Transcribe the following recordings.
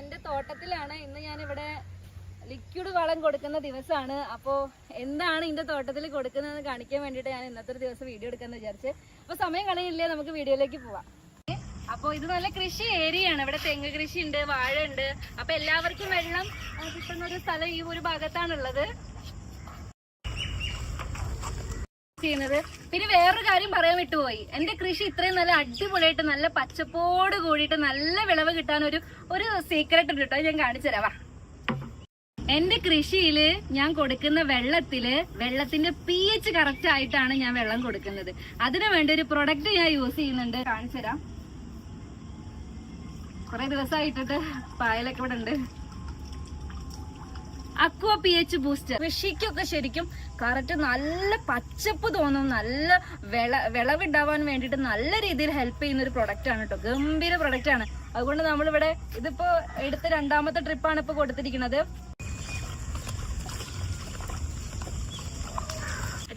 എന്റെ തോട്ടത്തിലാണ് ഇന്ന് ഞാൻ ഇവിടെ ലിക്വിഡ് വളം കൊടുക്കുന്ന ദിവസമാണ് അപ്പോൾ എന്താണ് ഇതിന്റെ തോട്ടത്തിൽ കൊടുക്കുന്നതെന്ന് കാണിക്കാൻ വേണ്ടിയിട്ട് ഞാൻ ഇന്നത്തെ ഒരു ദിവസം വീഡിയോ എടുക്കാന്ന് വിചാരിച്ച്. അപ്പോൾ സമയം കളയില്ലേ നമുക്ക് വീഡിയോയിലേക്ക് പോവാം. അപ്പോൾ ഇത് നല്ല കൃഷി ഏരിയയാണ് ഇവിടെ തെങ്ങ് കൃഷി ഉണ്ട് വാഴ ഉണ്ട് അപ്പോൾ എല്ലാവർക്കും വെള്ളം കിട്ടുന്ന ഒരു സ്ഥലം ഈ ഒരു ഭാഗത്താണുള്ളത്. ചെയ്യുന്നത്. പിന്നെ വേറൊരു കാര്യം പറയാൻ വിട്ടുപോയി. എന്റെ കൃഷി ഇത്രയും നല്ല അടിപൊളിയായിട്ട് നല്ല പച്ചപ്പോട് കൂടിയിട്ട് നല്ല വിളവ് കിട്ടാൻ ഒരു ഒരു സീക്രട്ട് ഉണ്ട് കേട്ടോ. ഞാൻ കാണിച്ചു തരാവാ എന്റെ കൃഷിയിൽ ഞാൻ കൊടുക്കുന്ന വെള്ളത്തിൽ വെള്ളത്തിന്റെ പി എച്ച് കറക്റ്റ് ആയിട്ടാണ് ഞാൻ വെള്ളം കൊടുക്കുന്നത്. അതിനു വേണ്ടി ഒരു പ്രൊഡക്റ്റ് ഞാൻ യൂസ് ചെയ്യുന്നുണ്ട്. കാണിച്ചു തരാം. കുറെ ദിവസമായിട്ടിട്ട് പായലൊക്കെ ഇവിടെ ഉണ്ട്. അക്വ പി എച്ച് ബൂസ്റ്റർ കൃഷിക്കൊക്കെ ശരിക്കും കറക്റ്റ് നല്ല പച്ചപ്പ് തോന്നും നല്ല വിള വിളവുണ്ടാവാൻ വേണ്ടിയിട്ട് നല്ല രീതിയിൽ ഹെൽപ്പ് ചെയ്യുന്ന ഒരു പ്രൊഡക്റ്റ് ആണ് കേട്ടോ ഗംഭീര പ്രൊഡക്റ്റ് ആണ്. അതുകൊണ്ട് നമ്മളിവിടെ ഇതിപ്പോ എടുത്ത രണ്ടാമത്തെ ട്രിപ്പാണ് ഇപ്പൊ കൊടുത്തിരിക്കുന്നത്.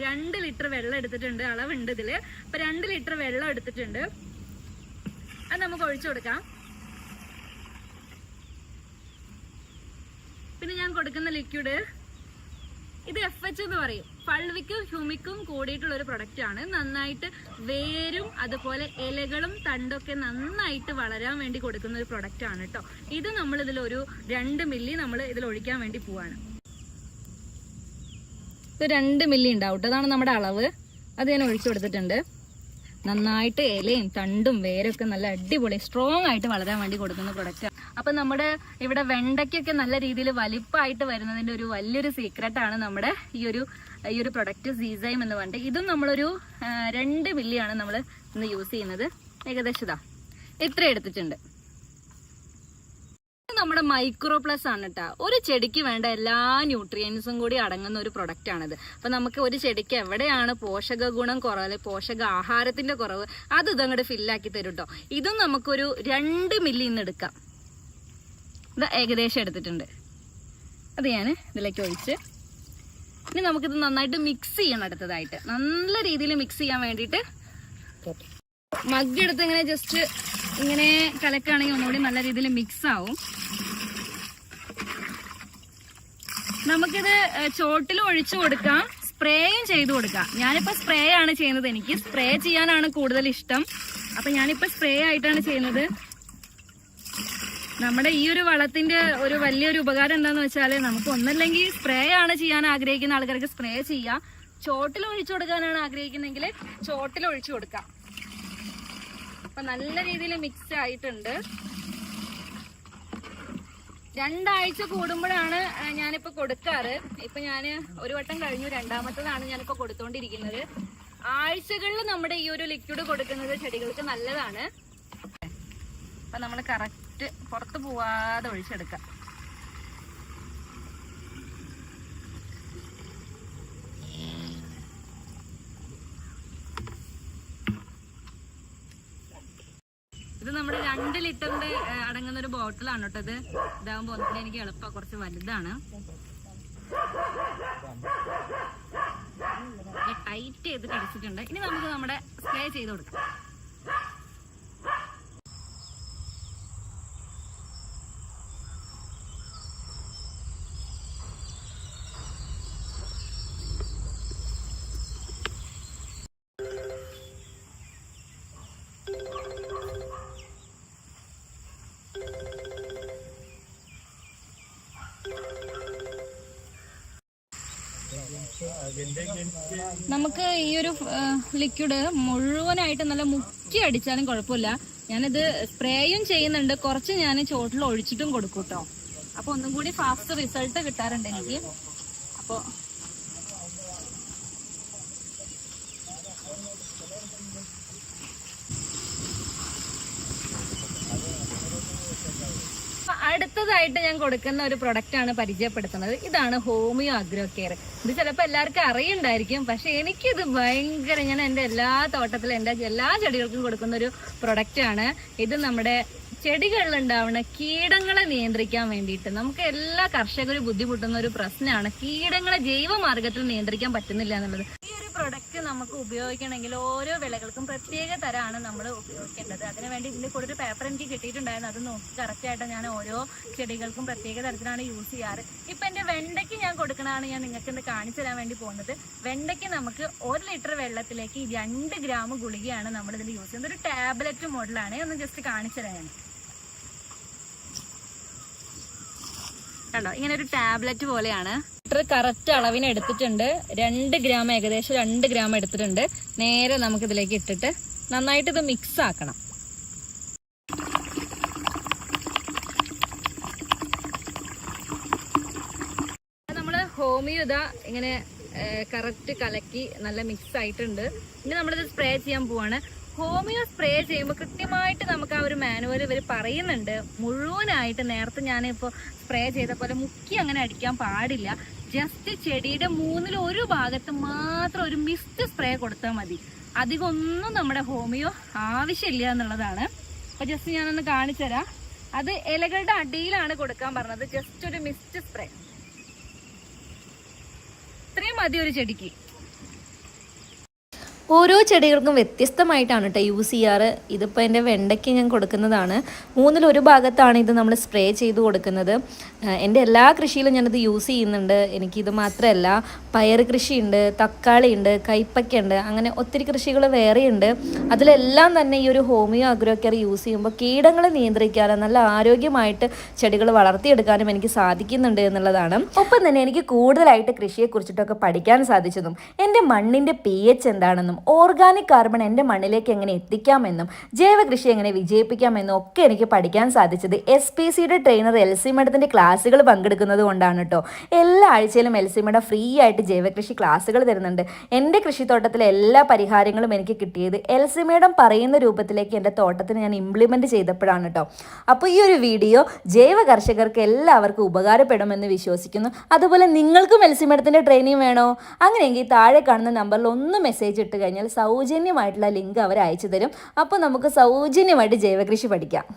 രണ്ട് ലിറ്റർ വെള്ളം എടുത്തിട്ടുണ്ട്. അളവുണ്ട് ഇതിൽ. അപ്പൊ രണ്ട് ലിറ്റർ വെള്ളം എടുത്തിട്ടുണ്ട്. അത് നമുക്ക് ഒഴിച്ചു കൊടുക്കാം. പിന്നെ ഞാൻ കൊടുക്കുന്ന ലിക്വിഡ് ഇത് എഫ് എച്ച് എന്ന് പറയും. പൾവിക്കും ഹ്യൂമിക്കും കൂടിയിട്ടുള്ള ഒരു പ്രൊഡക്റ്റ് ആണ്. നന്നായിട്ട് വേരും അതുപോലെ ഇലകളും തണ്ടൊക്കെ നന്നായിട്ട് വളരാൻ വേണ്ടി കൊടുക്കുന്ന ഒരു പ്രൊഡക്റ്റ് ആണ് കേട്ടോ ഇത് നമ്മൾ ഇതിലൊരു രണ്ട് മില്ലി നമ്മൾ ഇതിൽ ഒഴിക്കാൻ വേണ്ടി പോവാണ്. ഇത് രണ്ട് മില്ലി ഉണ്ടാവും. അതാണ് നമ്മുടെ അളവ്. അത് ഞാൻ ഒഴിച്ചു കൊടുത്തിട്ടുണ്ട്. നന്നായിട്ട് ഇലയും തണ്ടും വേരൊക്കെ നല്ല അടിപൊളി സ്ട്രോങ് ആയിട്ട് വളരാൻ വേണ്ടി കൊടുക്കുന്ന പ്രൊഡക്റ്റ് അപ്പൊ നമ്മുടെ ഇവിടെ വെണ്ടയ്ക്കൊക്കെ നല്ല രീതിയിൽ വലിപ്പമായിട്ട് വരുന്നതിന്റെ ഒരു വലിയൊരു സീക്രട്ട് ആണ് നമ്മുടെ ഈ ഒരു ഈ ഒരു പ്രൊഡക്റ്റ് സീസൈം എന്ന് പറഞ്ഞത് ഇതും നമ്മളൊരു രണ്ട് മില്ലിയാണ് നമ്മൾ ഇന്ന് യൂസ് ചെയ്യുന്നത്. ഏകദേശം ഇതാ. ഇത്ര എടുത്തിട്ടുണ്ട്. നമ്മുടെ മൈക്രോ പ്ലസ് ആണ് കേട്ടോ ഒരു ചെടിക്ക് വേണ്ട എല്ലാ ന്യൂട്രിയൻസും കൂടി അടങ്ങുന്ന ഒരു പ്രൊഡക്റ്റ് ആണിത്. അപ്പൊ നമുക്ക് ഒരു ചെടിക്ക് എവിടെയാണ് പോഷക ഗുണം കുറവ് പോഷക ആഹാരത്തിന്റെ കുറവ്? അത് ഇതങ്ങോട്ട് ഫില്ലാക്കി തരും കേട്ടോ ഇതും നമുക്കൊരു രണ്ട് മില്ലി ഇന്ന് എടുക്കാം. ഇത് ഏകദേശം എടുത്തിട്ടുണ്ട്. അത് ഞാൻ ഇതിലേക്ക് ഒഴിച്ച് ഇനി നമുക്കിത് നന്നായിട്ട് മിക്സ് ചെയ്യണം അടുത്തതായിട്ട്. നല്ല രീതിയിൽ മിക്സ് ചെയ്യാൻ വേണ്ടിയിട്ട് മഗ് എടുത്ത് ഇങ്ങനെ ജസ്റ്റ് ഇങ്ങനെ കലക്കുകയാണെങ്കിൽ ഒന്നുകൂടി നല്ല രീതിയിൽ മിക്സ് ആവും. നമുക്കിത് ചോട്ടിൽ ഒഴിച്ചു കൊടുക്കാം. സ്പ്രേയും ചെയ്തു കൊടുക്കാം. ഞാനിപ്പോ സ്പ്രേ ആണ് ചെയ്യുന്നത് എനിക്ക്. സ്പ്രേ ചെയ്യാനാണ് കൂടുതൽ ഇഷ്ടം. അപ്പൊ ഞാനിപ്പോ സ്പ്രേ ആയിട്ടാണ് ചെയ്യുന്നത്. നമ്മുടെ ഈ ഒരു വളത്തിന്റെ ഒരു വലിയൊരു ഉപകാരം എന്താന്ന് വെച്ചാൽ നമുക്ക് ഒന്നല്ലെങ്കിൽ സ്പ്രേ ആണ് ചെയ്യാൻ ആഗ്രഹിക്കുന്ന ആൾക്കാർക്ക് സ്പ്രേ ചെയ്യാം. ചോട്ടിൽ ഒഴിച്ചു കൊടുക്കാനാണ് ആഗ്രഹിക്കുന്നെങ്കിൽ ചോട്ടിൽ ഒഴിച്ചു കൊടുക്കാം. അപ്പൊ നല്ല രീതിയിൽ മിക്സ് ആയിട്ടുണ്ട്. രണ്ടാഴ്ച കൂടുമ്പോഴാണ് ഞാനിപ്പോ കൊടുക്കാറ്. ഇപ്പൊ ഞാൻ ഒരു വട്ടം കഴിഞ്ഞു രണ്ടാമത്തതാണ് ഞാനിപ്പോ കൊടുത്തോണ്ടിരിക്കുന്നത്. ആഴ്ചകളിൽ നമ്മുടെ ഈ ഒരു ലിക്വിഡ് കൊടുക്കുന്നത് ചെടികൾക്ക് നല്ലതാണ്. അപ്പൊ നമ്മൾ കറക്റ്റ് പുറത്ത് പോവാതെ ഒഴിച്ചെടുക്കാം. ഇത് നമ്മുടെ രണ്ട് ലിറ്ററിന്റെ അടങ്ങുന്ന ഒരു ബോട്ടിലാണ് കേട്ടോ ഇത്. ഇതാകുമ്പോ ഒന്നിനെ എനിക്ക് എളുപ്പം കുറച്ച് വലുതാണ്. ടൈറ്റ് ചെയ്ത് കടിച്ചിട്ടുണ്ട്. ഇനി നമുക്ക് നമ്മുടെ സ്പ്രേ ചെയ്ത് കൊടുക്കാം. നമുക്ക് ഈ ഒരു ലിക്വിഡ് മുഴുവനായിട്ട് നല്ല മുക്കി അടിച്ചാലും കുഴപ്പമില്ല. ഞാനിത് സ്പ്രേയും ചെയ്യുന്നുണ്ട്. കുറച്ച് ഞാൻ ചോട്ടിൽ ഒഴിച്ചിട്ടും കൊടുക്കൂട്ടോ. കേട്ടോ അപ്പൊ ഒന്നും കൂടി ഫാസ്റ്റ് റിസൾട്ട് കിട്ടാറുണ്ട് എനിക്ക്. അപ്പൊ അടുത്തതായിട്ട് ഞാൻ കൊടുക്കുന്ന ഒരു പ്രൊഡക്റ്റ് ആണ് പരിചയപ്പെടുത്തുന്നത്. ഇതാണ് ഹോമിയോ അഗ്രോ കെയർ ഇത് ചിലപ്പോൾ എല്ലാവർക്കും അറിയുണ്ടായിരിക്കും പക്ഷെ എനിക്കിത് ഭയങ്കര ഞാൻ എന്റെ എല്ലാ തോട്ടത്തിലും എന്റെ എല്ലാ ചെടികൾക്കും കൊടുക്കുന്ന ഒരു പ്രൊഡക്റ്റ് ആണ്. ഇത് നമ്മുടെ ചെടികളിൽ ഉണ്ടാവുന്ന കീടങ്ങളെ നിയന്ത്രിക്കാൻ വേണ്ടിയിട്ട്. നമുക്ക് എല്ലാ കർഷകരും ബുദ്ധിമുട്ടുന്ന ഒരു പ്രശ്നമാണ് കീടങ്ങളെ ജൈവമാർഗത്തിൽ നിയന്ത്രിക്കാൻ പറ്റുന്നില്ല എന്നുള്ളത്. പ്രൊഡക്റ്റ് നമുക്ക് ഉപയോഗിക്കണമെങ്കിൽ ഓരോ വിളകൾക്കും പ്രത്യേക തരമാണ് നമ്മൾ ഉപയോഗിക്കേണ്ടത്. അതിനുവേണ്ടി ഇതിന്റെ കൂടെ ഒരു പേപ്പർ എനിക്ക് കിട്ടിയിട്ടുണ്ടായിരുന്നു. അത് നോക്കി കറക്റ്റായിട്ട് ഞാൻ ഓരോ ചെടികൾക്കും പ്രത്യേക തരത്തിലാണ് യൂസ് ചെയ്യാറ്. ഇപ്പം എന്റെ വെണ്ടയ്ക്ക് ഞാൻ കൊടുക്കണതാണ് ഞാൻ നിങ്ങൾക്ക് ഇന്ന് കാണിച്ചു തരാൻ വേണ്ടി പോകുന്നത്. വെണ്ടയ്ക്ക് നമുക്ക് ഒരു ലിറ്റർ വെള്ളത്തിലേക്ക് രണ്ട് ഗ്രാം ഗുളികയാണ് നമ്മൾ ഇതിൽ യൂസ് ചെയ്യുന്നത്. ഒരു ടാബ്ലറ്റ് മോഡലാണ് ഒന്ന് ജസ്റ്റ് കാണിച്ചു തരാം ഞാൻ. കണ്ടോ? ഇങ്ങനെ ഒരു ടാബ്ലറ്റ് പോലെയാണ്. ലിറ്റർ കറക്റ്റ് അളവിന് എടുത്തിട്ടുണ്ട്. രണ്ട് ഗ്രാം ഏകദേശം രണ്ട് ഗ്രാം എടുത്തിട്ടുണ്ട്. നേരെ നമുക്ക് ഇതിലേക്ക് ഇട്ടിട്ട് നന്നായിട്ട് ഇത് മിക്സ് ആക്കണം. നമ്മൾ ഹോമിയോ ഇതാ ഇങ്ങനെ കറക്റ്റ് കലക്കി നല്ല മിക്സ് ആയിട്ടുണ്ട്. ഇനി നമ്മളിത് സ്പ്രേ ചെയ്യാൻ പോവാണ്. ഹോമിയോ സ്പ്രേ ചെയ്യുമ്പോൾ കൃത്യമായിട്ട് നമുക്ക് ആ ഒരു മാനുവൽ ഇവർ പറയുന്നുണ്ട്. മുഴുവനായിട്ട് നേരത്തെ ഞാനിപ്പോൾ സ്പ്രേ ചെയ്ത പോലെ മുക്കി അങ്ങനെ അടിക്കാൻ പാടില്ല. ജസ്റ്റ് ചെടിയുടെ മൂന്നിൽ ഒരു ഭാഗത്ത് മാത്രം ഒരു മിസ്റ്റ് സ്പ്രേ കൊടുത്താൽ മതി. അധികം ഒന്നും നമ്മുടെ ഹോമിയോ ആവശ്യമില്ല എന്നുള്ളതാണ്. അപ്പോൾ ജസ്റ്റ് ഞാനൊന്ന് കാണിച്ചു തരാം. അത് ഇലകളുടെ അടിയിലാണ് കൊടുക്കാൻ പറഞ്ഞത്. ജസ്റ്റ് ഒരു മിസ്റ്റ് സ്പ്രേ ഇത്രയും മതി ഒരു ചെടിക്ക്. ഓരോ ചെടികൾക്കും വ്യത്യസ്തമായിട്ടാണ് കേട്ടോ യൂസ് ചെയ്യാറ്. ഇതിപ്പോൾ എന്റെ വെണ്ടയ്ക്ക് ഞാൻ കൊടുക്കുന്നതാണ്. മൂന്നിൽ ഒരു ഭാഗത്താണ് ഇത് നമ്മൾ സ്പ്രേ ചെയ്ത് കൊടുക്കുന്നത്. എന്റെ എല്ലാ കൃഷിയിലും ഞാനിത് യൂസ് ചെയ്യുന്നുണ്ട്. എനിക്കിത് മാത്രമല്ല പയർ കൃഷിയുണ്ട് തക്കാളി ഉണ്ട് അങ്ങനെ ഒത്തിരി കൃഷികൾ വേറെയുണ്ട്. അതിലെല്ലാം തന്നെ ഈ ഒരു ഹോമിയോ അഗ്രോ കെയർ യൂസ് ചെയ്യുമ്പോൾ കീടങ്ങളെ നിയന്ത്രിക്കാനും നല്ല ആരോഗ്യമായിട്ട് ചെടികൾ വളർത്തിയെടുക്കാനും എനിക്ക് സാധിക്കുന്നുണ്ട് എന്നുള്ളതാണ്. ഒപ്പം തന്നെ എനിക്ക് കൂടുതലായിട്ട് കൃഷിയെക്കുറിച്ചിട്ടൊക്കെ പഠിക്കാൻ സാധിച്ചതും എന്റെ മണ്ണിന്റെ പി എച്ച് എന്താണെന്നും ഓർഗാനിക് കാർബൺ എന്റെ മണ്ണിലേക്ക് എങ്ങനെ എത്തിക്കാമെന്നും ജൈവകൃഷി എങ്ങനെ വിജയിപ്പിക്കാമെന്നും ഒക്കെ എനിക്ക് പഠിക്കാൻ സാധിച്ചത് എസ് പി സിയുടെ ട്രെയിനർ എൽ സി മേഡത്തിന്റെ ക്ലാസ്സുകൾ പങ്കെടുക്കുന്നത് കൊണ്ടാണ് കേട്ടോ എല്ലാ ആഴ്ചയിലും എൽ സി മേഡം ഫ്രീ ആയിട്ട് ജൈവകൃഷി ക്ലാസ്സുകൾ തരുന്നുണ്ട്. എന്റെ കൃഷിത്തോട്ടത്തിലെ എല്ലാ പരിഹാരങ്ങളും എനിക്ക് കിട്ടിയത് എൽ സി മേഡം പറയുന്ന രൂപത്തിലേക്ക് എന്റെ തോട്ടത്തിന് ഞാൻ ഇംപ്ലിമെന്റ് ചെയ്തപ്പോഴാണ് കേട്ടോ അപ്പോൾ ഈ ഒരു വീഡിയോ ജൈവ കർഷകർക്ക് എല്ലാവർക്കും ഉപകാരപ്പെടുമെന്ന് വിശ്വസിക്കുന്നു. അതുപോലെ നിങ്ങൾക്കും എൽ സി മേഡത്തിന്റെ ട്രെയിനിങ് വേണോ? അങ്ങനെയെങ്കിൽ താഴെ കാണുന്ന നമ്പറിൽ ഒന്ന് മെസ്സേജ് ഇട്ട് കഴിഞ്ഞാൽ സൗജന്യമായിട്ടുള്ള ലിങ്ക് അവർ അയച്ചു തരും. അപ്പോൾ നമുക്ക് സൗജന്യമായിട്ട് ജൈവകൃഷി പഠിക്കാം.